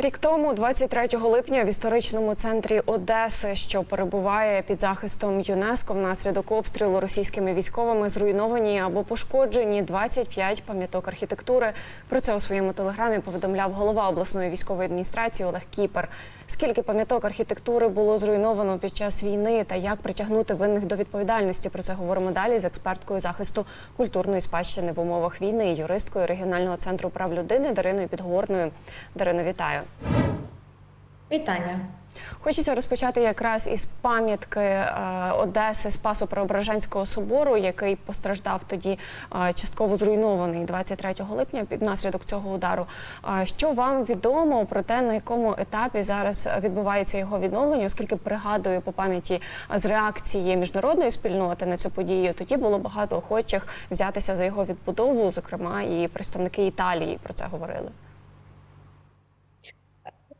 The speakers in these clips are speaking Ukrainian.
Рік тому, 23 липня, в історичному центрі Одеси, що перебуває під захистом ЮНЕСКО, внаслідок обстрілу російськими військовими зруйновані або пошкоджені 25 пам'яток архітектури. Про це у своєму телеграмі повідомляв голова обласної військової адміністрації Олег Кіпер. Скільки пам'яток архітектури було зруйновано під час війни та як притягнути винних до відповідальності? Про це говоримо далі з експерткою захисту культурної спадщини в умовах війни, юристкою регіонального центру прав людини Дариною Підгорною. Дарино, вітаю. Вітання. Хочеться розпочати якраз із пам'ятки е, Одеси Спасо-Преображенського собору, який постраждав тоді е, частково зруйнований 23 липня під наслідок цього удару. Е, що вам відомо про те, на якому етапі зараз відбувається його відновлення? Оскільки пригадую по пам'яті з реакції міжнародної спільноти на цю подію, тоді було багато охочих взятися за його відбудову, зокрема і представники Італії про це говорили.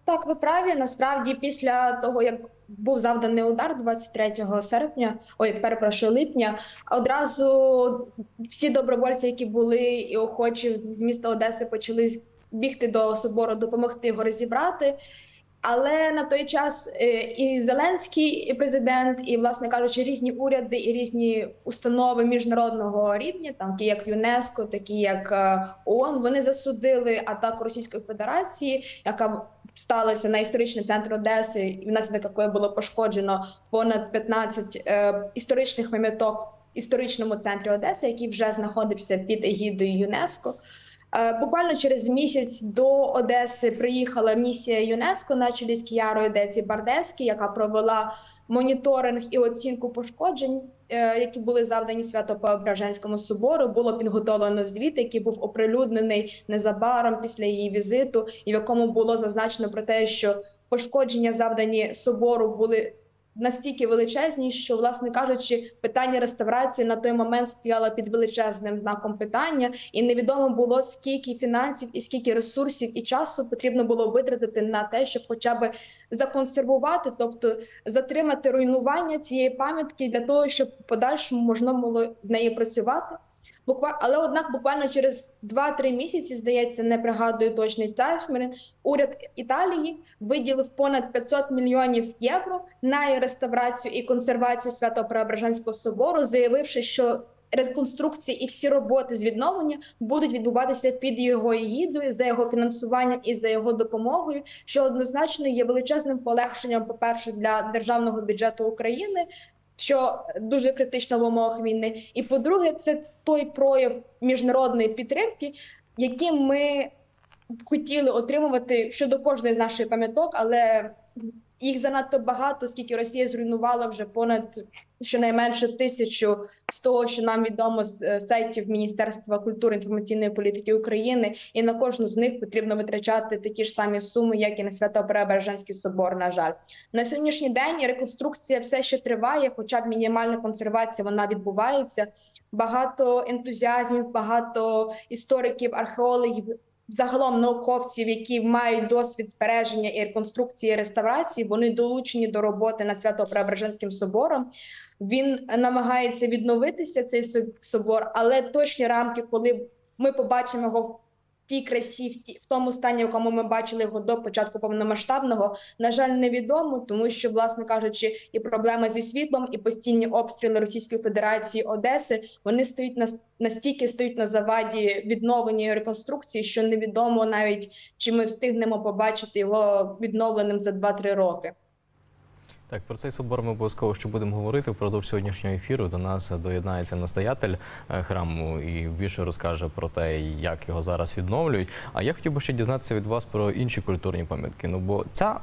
Так, ви праві. Насправді, після того, як був завданий удар 23 серпня, ой, перепрошую, липня, одразу всі добровольці, які були і охочі з міста Одеси, почали бігти до собору, допомогти його розібрати. Але на той час е, і Зеленський, і президент, і, власне кажучи, різні уряди і різні установи міжнародного рівня, там такі як ЮНЕСКО, такі як е, ООН, вони засудили атаку Російської Федерації, яка сталася на історичний центр Одеси, і внаслідок якої було пошкоджено понад 15 е, історичних пам'яток в історичному центрі Одеси, який вже знаходився під егідою ЮНЕСКО. Е, Буквально через місяць до Одеси приїхала місія ЮНЕСКО на чолі з Кіярою Деці Бардеські, яка провела моніторинг і оцінку пошкоджень, які були завдані Свято-Преображенському собору. Було підготовлено звіт, який був оприлюднений незабаром після її візиту, і в якому було зазначено про те, що пошкодження завдані собору були настільки величезні, що, власне кажучи, питання реставрації на той момент стояло під величезним знаком питання, і невідомо було скільки фінансів і скільки ресурсів і часу потрібно було витратити на те, щоб хоча б законсервувати, тобто затримати руйнування цієї пам'ятки для того, щоб в подальшому можна було з нею працювати. Буква... Але однак буквально через 2-3 місяці, здається, не пригадую точний термін, уряд Італії виділив понад 500 мільйонів євро на реставрацію і консервацію Свято-Преображенського собору, заявивши, що реконструкції і всі роботи з відновлення будуть відбуватися під його егідою, за його фінансуванням і за його допомогою, що однозначно є величезним полегшенням, по перше, для державного бюджету України що дуже критично в умовах війни. І по-друге, це той прояв міжнародної підтримки, яким ми хотіли отримувати щодо кожної з наших пам'яток, але їх занадто багато, оскільки Росія зруйнувала вже понад щонайменше тисячу з того, що нам відомо з е, сайтів Міністерства культури інформаційної політики України, і на кожну з них потрібно витрачати такі ж самі суми, як і на Свято-Преображенський собор. На жаль, на сьогоднішній день реконструкція все ще триває, хоча б мінімальна консервація вона відбувається. Багато ентузіазмів, багато істориків, археологів. Загалом науковців, які мають досвід збереження і реконструкції і реставрації, вони долучені до роботи над Свято-Преображенським собором. Він намагається відновитися цей собор, але точні рамки, коли ми побачимо його тій красі, в, ті, в тому стані, в якому ми бачили його до початку повномасштабного, на жаль, невідомо, тому що, власне кажучи, і проблема зі світлом, і постійні обстріли Російської Федерації Одеси вони стоять на настільки стоять на заваді відновлення реконструкції, що невідомо навіть чи ми встигнемо побачити його відновленим за 2-3 роки. Так, про цей собор ми обов'язково ще будемо говорити. Впродовж сьогоднішнього ефіру до нас доєднається настоятель е, храму і більше розкаже про те, як його зараз відновлюють. А я хотів би ще дізнатися від вас про інші культурні пам'ятки. Ну бо ця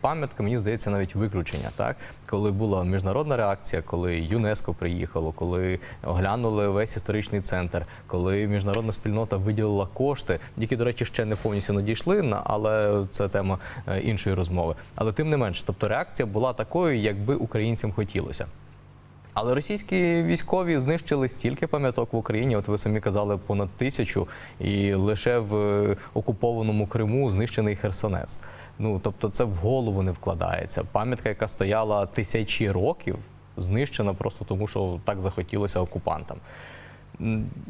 пам'ятка, мені здається, навіть виключення, так коли була міжнародна реакція, коли ЮНЕСКО приїхало, коли оглянули весь історичний центр, коли міжнародна спільнота виділила кошти, які, до речі, ще не повністю надійшли, але це тема е, іншої розмови. Але тим не менше, тобто реакція була була такою, якби українцям хотілося. Але російські військові знищили стільки пам'яток в Україні. От ви самі казали понад тисячу, і лише в окупованому Криму знищений Херсонес. Ну тобто, це в голову не вкладається. Пам'ятка, яка стояла тисячі років, знищена просто тому, що так захотілося окупантам.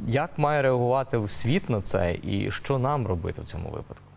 Як має реагувати світ на це, і що нам робити в цьому випадку?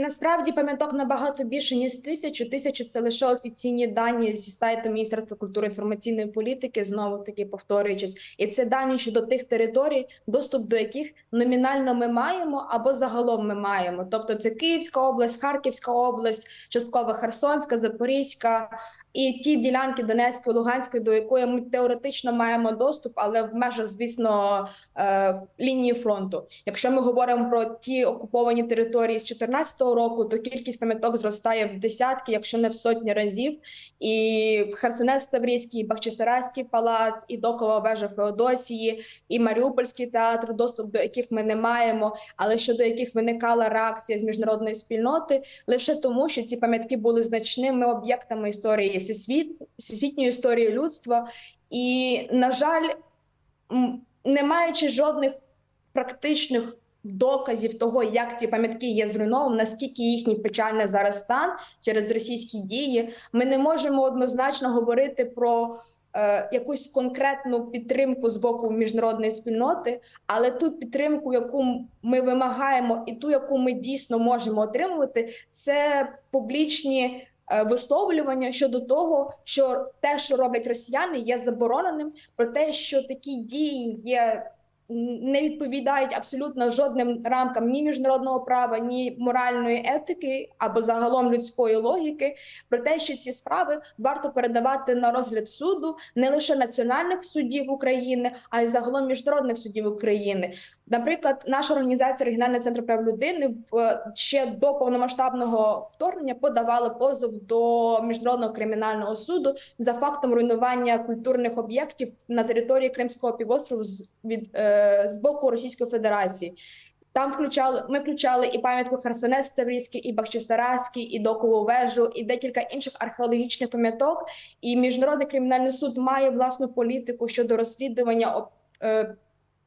Насправді пам'яток набагато більше ніж тисячу. Тисячу це лише офіційні дані зі сайту Міністерства культури інформаційної політики, знову таки повторюючись, і це дані щодо тих територій, доступ до яких номінально ми маємо або загалом ми маємо. Тобто це Київська область, Харківська область, частково Херсонська, Запорізька і ті ділянки Донецької, Луганської, до якої ми теоретично маємо доступ, але в межах, звісно, е, лінії фронту. Якщо ми говоримо про ті окуповані території з 2014 року, то кількість пам'яток зростає в десятки, якщо не в сотні разів. І Херсонес Таврійський, і Бахчисарайський палац, і Докова вежа Феодосії, і Маріупольський театр, доступ до яких ми не маємо, але щодо яких виникала реакція з міжнародної спільноти, лише тому, що ці пам'ятки були значними об'єктами історії всесвіт, всесвітньої історії людства. І, на жаль, не маючи жодних практичних доказів того, як ці пам'ятки є зруйновані, наскільки їхній печальний зараз стан через російські дії, ми не можемо однозначно говорити про е, якусь конкретну підтримку з боку міжнародної спільноти, але ту підтримку, яку ми вимагаємо, і ту, яку ми дійсно можемо отримувати, це публічні. Е, Висловлювання щодо того, що те, що роблять росіяни, є забороненим, про те, що такі дії є не відповідають абсолютно жодним рамкам ні міжнародного права, ні моральної етики або загалом людської логіки, про те, що ці справи варто передавати на розгляд суду не лише національних судів України, а й загалом міжнародних судів України. Наприклад, наша організація Регіональний центр прав людини е, ще до повномасштабного вторгнення подавала позов до міжнародного кримінального суду за фактом руйнування культурних об'єктів на території Кримського півострову від е, з боку Російської Федерації. Там включали ми включали і пам'ятку Херсонес Таврійський, і Бахчисарайський, і Докову вежу, і декілька інших археологічних пам'яток. І міжнародний кримінальний суд має власну політику щодо розслідування е,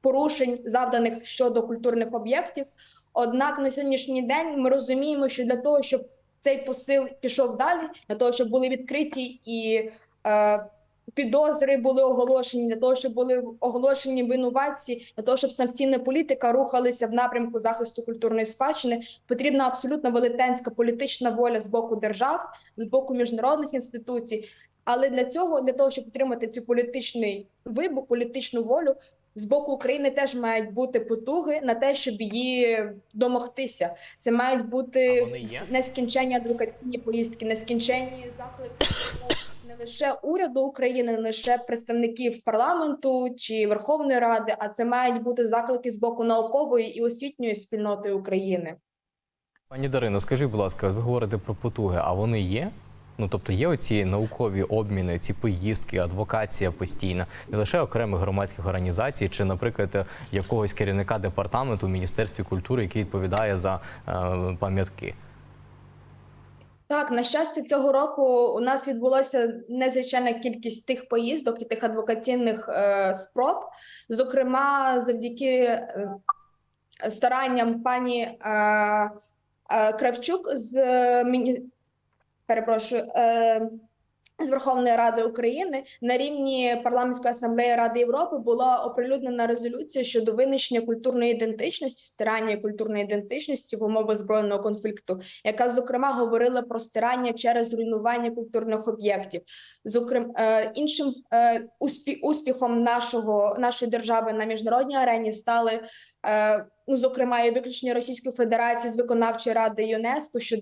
порушень, завданих щодо культурних об'єктів. Однак на сьогоднішній день ми розуміємо, що для того, щоб цей посил пішов далі, для того, щоб були відкриті і е, підозри були оголошені, для того, щоб були оголошені винуватці, для того, щоб санкційна політика рухалася в напрямку захисту культурної спадщини, потрібна абсолютно велетенська політична воля з боку держав, з боку міжнародних інституцій. Але для цього, для того, щоб підтримати цю політичний вибух, політичну волю, з боку України теж мають бути потуги на те, щоб її домогтися. Це мають бути нескінченні адвокаційні поїздки, нескінченні заклики не лише уряду України, не лише представників парламенту чи Верховної Ради, а це мають бути заклики з боку наукової і освітньої спільноти України. Пані Дарино, скажіть, будь ласка, ви говорите про потуги, а вони є? Ну тобто є оці наукові обміни, ці поїздки, адвокація постійна, не лише окремих громадських організацій, чи, наприклад, якогось керівника департаменту в міністерстві культури, який відповідає за е, пам'ятки. Так, на щастя, цього року у нас відбулася незвичайна кількість тих поїздок і тих адвокаційних е, спроб. Зокрема, завдяки е, старанням пані е, е, Кравчук з е, перепрошую. Е, з Верховної Ради України на рівні парламентської асамблеї Ради Європи була оприлюднена резолюція щодо винищення культурної ідентичності, стирання культурної ідентичності в умовах збройного конфлікту, яка зокрема говорила про стирання через руйнування культурних об'єктів. Зокрема, е, іншим е, успіхом нашого нашої держави на міжнародній арені стали. Е, ну, зокрема, і виключення Російської Федерації з виконавчої ради ЮНЕСКО, що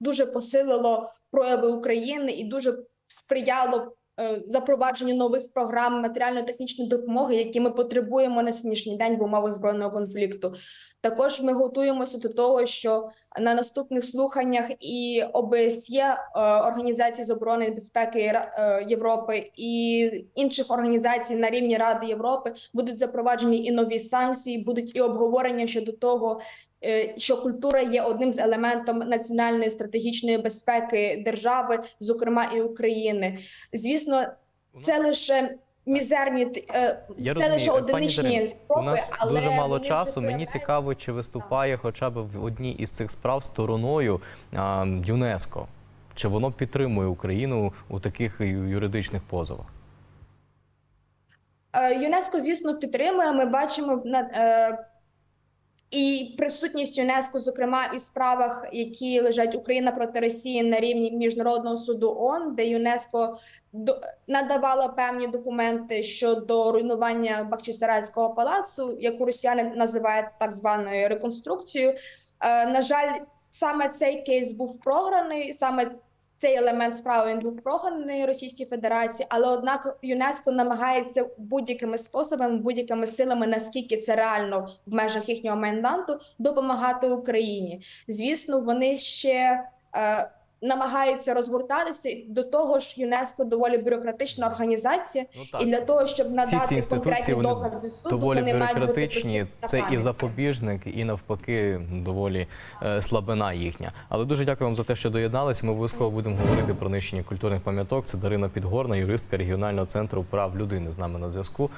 дуже посилило прояви України і дуже сприяло е, запровадженню нових програм матеріально-технічної допомоги, які ми потребуємо на сьогоднішній день в умовах збройного конфлікту. Також ми готуємося до того, що на наступних слуханнях і ОБСЄ, е, Організації з оборони і безпеки е, Європи і інших організацій на рівні Ради Європи будуть запроваджені і нові санкції, будуть і обговорення щодо того, що культура є одним з елементом національної стратегічної безпеки держави, зокрема і України. Звісно, це лише мізерні е, Я це розумію. лише одиничні Дарино, спроби, У нас але дуже мало часу. Мені цікаво, чи виступає хоча б в одній із цих справ стороною а, ЮНЕСКо. Чи воно підтримує Україну у таких юридичних позовах? Е, ЮНЕСКО, звісно, підтримує. Ми бачимо на е, і присутність ЮНЕСКО, зокрема і справах, які лежать Україна проти Росії на рівні міжнародного суду ООН, де ЮНЕСКо надавала певні документи щодо руйнування Бахчисарайського палацу, яку росіяни називають так званою реконструкцією. Е, На жаль, саме цей кейс був програний, саме цей елемент справи він був програний Російській Федерації, але однак ЮНЕСКО намагається будь-якими способами, будь-якими силами, наскільки це реально в межах їхнього мандату, допомагати Україні. Звісно, вони ще е, намагаються розгортатися до того ж, ЮНЕСКо доволі бюрократична організація, Ну і для того, щоб надати Всі ці інституції конкретні вони докази суду, доволі вони бюрократичні. Це і запобіжник, і навпаки, доволі е, слабина їхня. Але дуже дякую вам за те, що доєдналися. Ми обов'язково будемо говорити про нищення культурних пам'яток. Це Дарина Підгорна, юристка регіонального центру прав людини з нами на зв'язку.